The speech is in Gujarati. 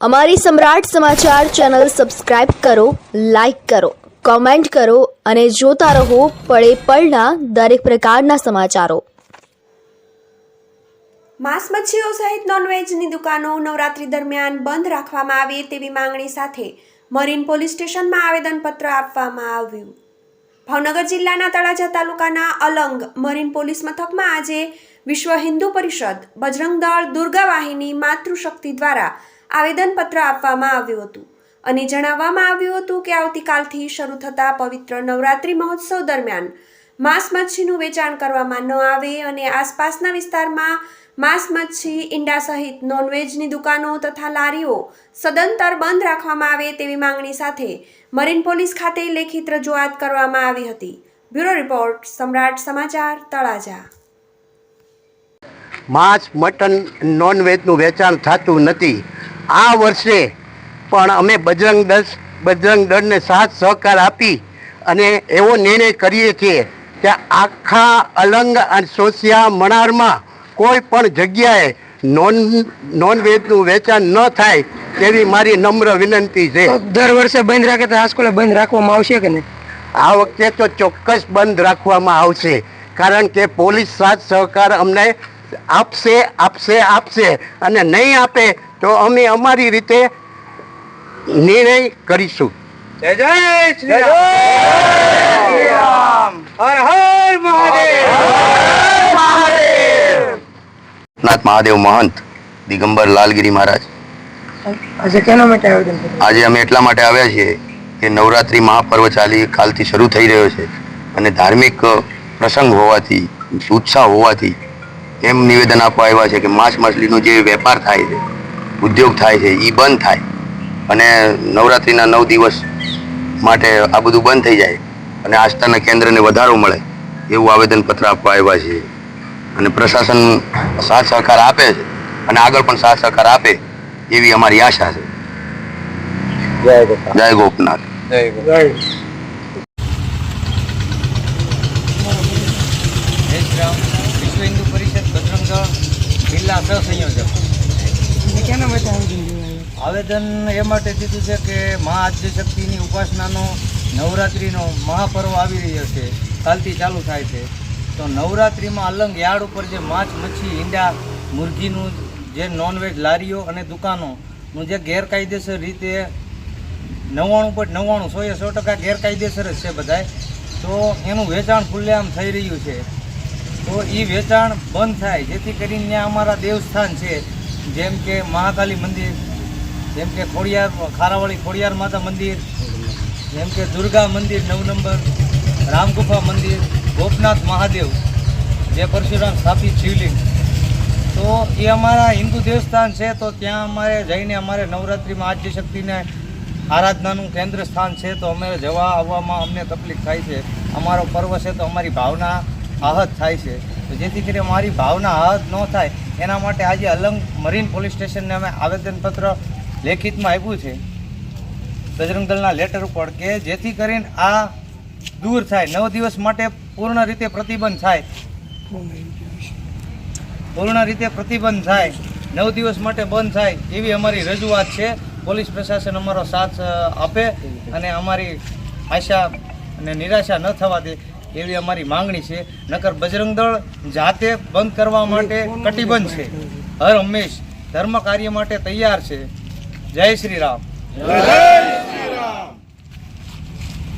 અમારી સમ્રાટ સમાચાર ચેનલ સબસ્ક્રાઇબ કરો, લાઇક કરો, કોમેન્ટ કરો અને જોતા રહો પળે પળના દરેક પ્રકારના સમાચારો. માંસ મચ્છીઓ સહિત નોનવેજની દુકાનો નવરાત્રી દરમિયાન બંધ રાખવામાં આવે તેવી માંગણી સાથે મરીન પોલીસ સ્ટેશનમાં આવેદનપત્ર આપવામાં આવ્યું. ભાવનગર જિલ્લાના તળાજા તાલુકાના અલંગ મરીન પોલીસ મથકમાં આજે વિશ્વ હિન્દુ પરિષદ, બજરંગ દળ દુર્ગા વાહિની માતૃશક્તિ દ્વારા આવેદનપત્ર આપવામાં આવ્યું હતું અને જણાવવામાં આવ્યું હતું કે આવતીકાલથી શરૂ થતા પવિત્ર નવરાત્રિ મહોત્સવ દરમિયાન માંસ મચ્છીનું વેચાણ કરવામાં ન આવે અને આસપાસના વિસ્તારમાં માંસ મચ્છી, ઈંડા સહિત નોનવેજની દુકાનો તથા લારીઓ સદંતર બંધ રાખવામાં આવે તેવી માંગણી સાથે મરીન પોલીસ ખાતે લેખિત રજૂઆત કરવામાં આવી હતી. બ્યુરો રિપોર્ટ, સમ્રાટ સમાચાર, તળાજા. માંસ, મટન નોનવેજનું વેચાણ થતું નથી. આ વર્ષે પણ અમે બજરંગ દળ બજરંગ દળને સાથ સહકાર આપી અને એવો નિર્ણય કરીએ છીએ કે આખા અલંગ અને સોસિયા મણારમાં કોઈ પણ જગ્યાએ નોન નોનવેજનું વેચાણ ન થાય તેવી મારી નમ્ર વિનંતી છે. દર વર્ષે બંધ રાખે તો આ સ્કૂલે બંધ રાખવામાં આવશે કે નહીં? આ વખતે તો ચોક્કસ બંધ રાખવામાં આવશે. કારણ કે પોલીસ સાથ સહકાર અમને આપશે આપશે આપશે અને નહીં આપે તો અમે અમારી રીતે નિર્ણય કરીશું. જય જય શ્રી રામ. હર હર મહાદેવ. નાથ મહાદેવ મહંત દિગંબર લાલગીરી મહારાજ. આજે કેના માટે આજે અમે એટલા માટે આવ્યા છીએ કે નવરાત્રિ મહાપર્વ ચાલી કાલથી શરૂ થઈ રહ્યો છે અને ધાર્મિક પ્રસંગ હોવાથી ઉત્સાહ હોવાથી એમ નિવેદન આપવા આવ્યા છે કે માંસ માછલીનો જે વેપાર થાય છે ઉદ્યોગ થાય છે એ બંધ થાય અને નવરાત્રિના નવ દિવસ માટે આ બધું બંધ થઈ જાય અને આસ્થાના કેન્દ્રને વધારો મળે એવું આવેદનપત્ર આપવા આવ્યા છે. અને પ્રશાસન સાથ સહકાર આપે છે અને આગળ પણ સાથ સહકાર આપે એવી અમારી આશા છે. જય ગોપનાથ. જય શ્રી રામ વિશ્વ હિન્દુ પરિષદ બજરંગ દળ જિલ્લા સહસંયોજક. આવેદન એ માટે દીધું છે કે મહા આદ્યશક્તિની ઉપાસનાનો નવરાત્રિનો મહાપર્વ આવી રહ્યો છે. કાલથી ચાલુ થાય છે. તો નવરાત્રિમાં અલંગ યાર્ડ ઉપર જે માછ મચ્છી ઈંડા મુરગીનું જે નોનવેજ લારીઓ અને દુકાનોનું જે ગેરકાયદેસર રીતે નવ્વાણું પોઈન્ટ નવ્વાણું સો એ સો ટકા ગેરકાયદેસર જ છે બધાય. તો એનું વેચાણ ખુલ્લેઆમ થઈ રહ્યું છે. તો એ વેચાણ બંધ થાય. જેથી કરીને ત્યાં અમારા દેવસ્થાન છે. જેમ કે મહાકાલી મંદિર, જેમ કે ખોડિયાર, ખારાવાળી ખોડિયાર માતા મંદિર, જેમ કે દુર્ગા મંદિર નવ નંબર રામગુફા મંદિર, ગોપનાથ મહાદેવ, જે પરશુરામ સ્થાપિત શિવલિંગ. તો એ અમારા હિન્દુ દેવસ્થાન છે. તો ત્યાં અમારે જઈને અમારે નવરાત્રિમાં આદ્ય શક્તિને આરાધનાનું કેન્દ્ર સ્થાન છે. તો અમે જવા આવવામાં અમને તકલીફ થાય છે. અમારો પર્વ છે તો અમારી ભાવના આહત થાય છે. તો જેથી કરીને મારી ભાવના આહત ન થાય, એના માટે આજે અલંગ મરીન પોલીસ સ્ટેશનને અમે આવેદનપત્ર લેખિતમાં આપ્યું છે. બજરંગ દળના લેટર ઉપર કે જેથી કરીને આ દૂર થાય, નવ દિવસ માટે પૂર્ણ રીતે પ્રતિબંધ થાય. પૂર્ણ રીતે પ્રતિબંધ થાય, નવ દિવસ માટે બંધ થાય, એવી અમારી રજૂઆત છે. પોલીસ પ્રશાસન અમારો સાથ આપે અને અમારી આશા અને નિરાશા ન થવા દે. એવી અમારી માંગણી છે. નકર બજરંગ દળ જાતે બંધ કરવા માટે કટિબંધ છે. હર હંમેશ ધર્મ કાર્ય માટે તૈયાર છે. જય શ્રી રામ.